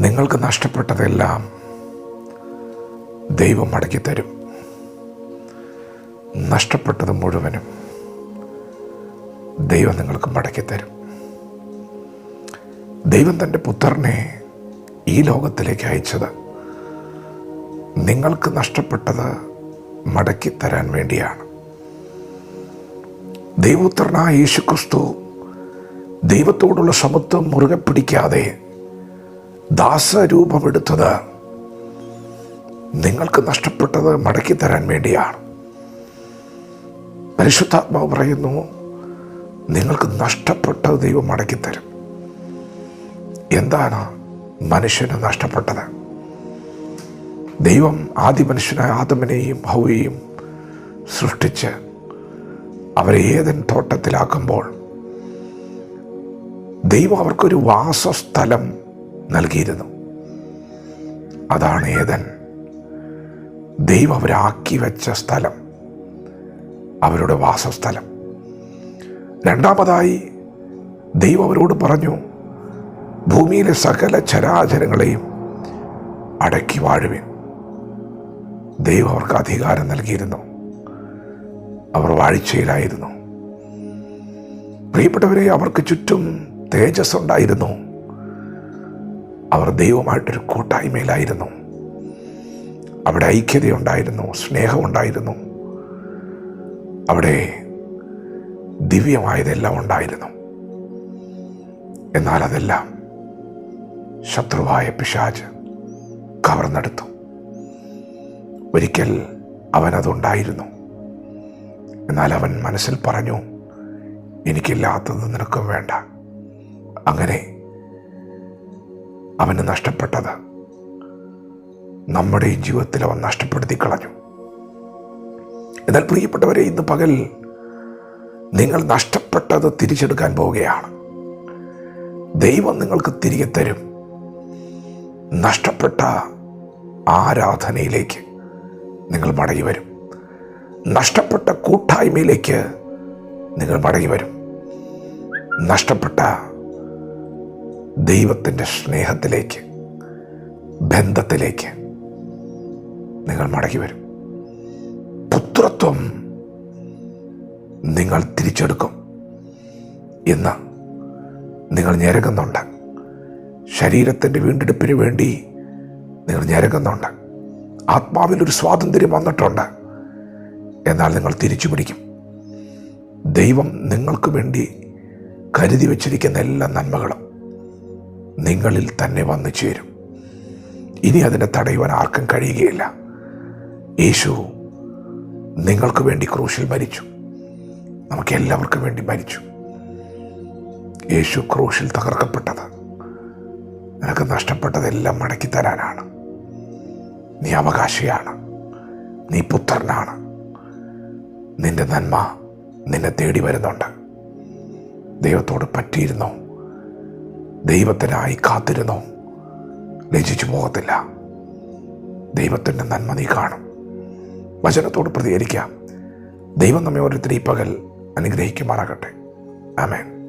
നിങ്ങൾക്ക് നഷ്ടപ്പെട്ടതെല്ലാം ദൈവം മടക്കിത്തരും നഷ്ടപ്പെട്ടത് മുഴുവനും ദൈവം നിങ്ങൾക്ക് മടക്കിത്തരും. ദൈവം തന്റെ പുത്രനെ ഈ ലോകത്തിലേക്ക് അയച്ചത് നിങ്ങൾക്ക് നഷ്ടപ്പെട്ടത് മടക്കി തരാൻ വേണ്ടിയാണ്. ദൈവപുത്രനായ യേശുക്രിസ്തു ദൈവത്തോടുള്ള സമത്വം മുറുകെ പിടിക്കാതെ ദാസരൂപമെടുത്തത് നിങ്ങൾക്ക് നഷ്ടപ്പെട്ടത് മടക്കി തരാൻ വേണ്ടിയാണ്. പരിശുദ്ധാത്മാവ് പറയുന്നു നിങ്ങൾക്ക് നഷ്ടപ്പെട്ടത് ദൈവം മടക്കിത്തരും എന്താണ് മനുഷ്യന് നഷ്ടപ്പെട്ടത്? ദൈവം ആദ്യ മനുഷ്യനായ ആദമനെയും ഹൗവയെയും സൃഷ്ടിച്ച് അവരെ ഏതൻ തോട്ടത്തിലാക്കുമ്പോൾ ദൈവം അവർക്കൊരു വാസസ്ഥലം നൽകിയിരുന്നു. അതാണ് ഏതൻ. ദൈവം അവരാക്കി വെച്ച സ്ഥലം. അവരുടെ വാസസ്ഥലം. രണ്ടാമതായി ദൈവം അവരോട് പറഞ്ഞു ഭൂമിയിലെ സകല ചരാചരങ്ങളെയും അടക്കി വാഴുവിൻ. ദൈവം അവർക്ക് അധികാരം നൽകിയിരുന്നു. അവർ വാഴ്ചയിലായിരുന്നു. പ്രിയപ്പെട്ടവരെ അവർക്ക് ചുറ്റും തേജസ് ഉണ്ടായിരുന്നു അവർ ദൈവമായിട്ടൊരു കൂട്ടായ്മയിലായിരുന്നു. അവിടെ ഐക്യതയുണ്ടായിരുന്നു സ്നേഹമുണ്ടായിരുന്നു. അവിടെ ദിവ്യമായതെല്ലാം ഉണ്ടായിരുന്നു. എന്നാൽ അതെല്ലാം ശത്രുവായ പിശാജ് കവർന്നെടുത്തു. ഒരിക്കൽ അവനതുണ്ടായിരുന്നു. എന്നാൽ അവൻ മനസ്സിൽ പറഞ്ഞു എനിക്കില്ലാത്തത് നിനക്കും വേണ്ട. അങ്ങനെ അവന് നഷ്ടപ്പെട്ടത്. നമ്മുടെ ഈ ജീവിതത്തിൽ അവൻ നഷ്ടപ്പെടുത്തി കളഞ്ഞു. എന്നാൽ പ്രിയപ്പെട്ടവരെ ഇന്ന് പകൽ നിങ്ങൾ നഷ്ടപ്പെട്ടത് തിരിച്ചെടുക്കാൻ പോവുകയാണ്. ദൈവം നിങ്ങൾക്ക് തിരികെ തരും. നഷ്ടപ്പെട്ട ആരാധനയിലേക്ക് നിങ്ങൾ മടങ്ങി വരും. നഷ്ടപ്പെട്ട കൂട്ടായ്മയിലേക്ക് നിങ്ങൾ മടങ്ങി വരും. നഷ്ടപ്പെട്ട ദൈവത്തിന്റെ സ്നേഹത്തിലേക്ക് ബന്ധത്തിലേക്ക് നിങ്ങൾ മടങ്ങി വരും. പുത്രത്വം നിങ്ങൾ തിരിച്ചെടുക്കും ഇന്ന് നിങ്ങൾ ഞെരകുന്നുണ്ട് ശരീരത്തിന്റെ വീണ്ടെടുപ്പിന് വേണ്ടി നിങ്ങൾ ഞെരകുന്നുണ്ട് ആത്മാവിൽ ഒരു സ്വാതന്ത്ര്യം വന്നിട്ടുണ്ട്. എന്നാൽ നിങ്ങൾ തിരിച്ചു പിടിക്കും. ദൈവം നിങ്ങൾക്ക് വേണ്ടി കരുതി വച്ചിരിക്കുന്ന എല്ലാ നന്മകളും നിങ്ങളിൽ തന്നെ വന്നു ചേരും. ഇനി അതിനെ തടയുവാൻ ആർക്കും കഴിയുകയില്ല. യേശു നിങ്ങൾക്ക് വേണ്ടി ക്രൂശിൽ മരിച്ചു. നമുക്ക് എല്ലാവർക്കും വേണ്ടി മരിച്ചു. യേശു ക്രൂശിൽ തകർക്കപ്പെട്ടത് നിനക്ക് നഷ്ടപ്പെട്ടതെല്ലാം മടക്കി തരാനാണ്. നീ അവകാശിയാണ്. നീ പുത്രനാണ്. നിന്റെ നന്മ നിന്നെ തേടി വരുന്നുണ്ട്. ദൈവത്തോട് പറ്റിയിരുന്നോ? ദൈവത്തിനായി കാത്തിരുന്നു. ലജിച്ചു പോകത്തില്ല. ദൈവത്തിന്റെ നന്മ നീ കാണും. വചനത്തോട് പ്രതികരിക്കാം. ദൈവം നമ്മെ ഓരോരുത്തരും ഈ പകൽ അനുഗ്രഹിക്കുമാറാകട്ടെ. ആമേൻ.